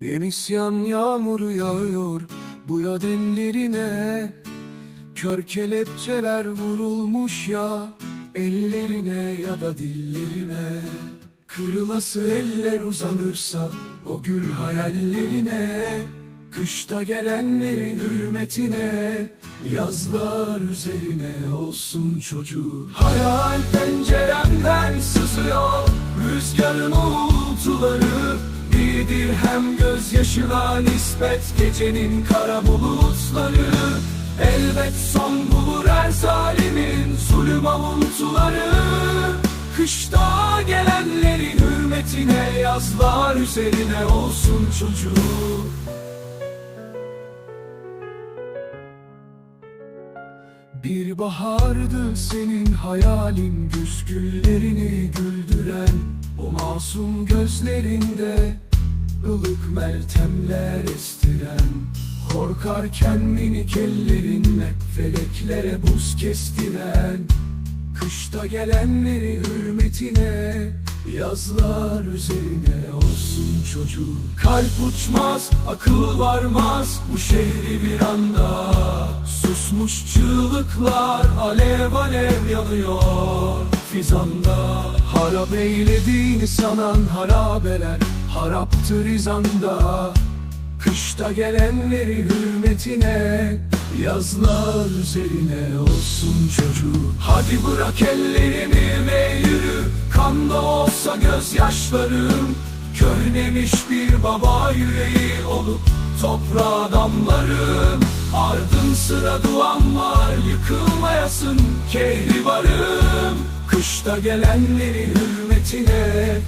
Bir isyan yağmuru yağıyor bu yad ellerine Kör kelepçeler vurulmuş ya ellerine ya da dillerine. Kırılası eller uzanırsa o gül hayallerine. Kışta gelenlerin hürmetine Yazlar üzerine olsun çocuğu Hayal penceremden sızıyor Rüzgarın uğultuları Bir dirhem gözyaşına nispet Gecenin kara bulutları. Elbet son bulur her zalimin Zulüm avuntuları. Kışta gelenlerin hürmetine Yazlar üzerine olsun çocuğu Bir bahardı senin hayalin Güz güllerini güldüren O masum gözlerinde ılık meltemler estiren Korkarken minik ellerinle Feleklere buz kestiren Kışta gelenleri hürmetine Yazlar üzerine olsun çocuğu Kalp uçmaz, akıl varmaz Bu şehri bir anda. Susmuş çığlıklar Alev alev yanıyor Fizanda. Harap eylediğini sanan harabeler Haraptır izanda Kışta gelenleri hürmetine Yazlar üzerine olsun çocuğu. Hadi bırak ellerimi ve yürü Kan da olsa gözyaşlarım Körnemiş bir baba yüreği olup Toprağa damlarım. Ardın sıra duam var Yıkılmayasın kehribarım. Kışta gelenleri hürmetine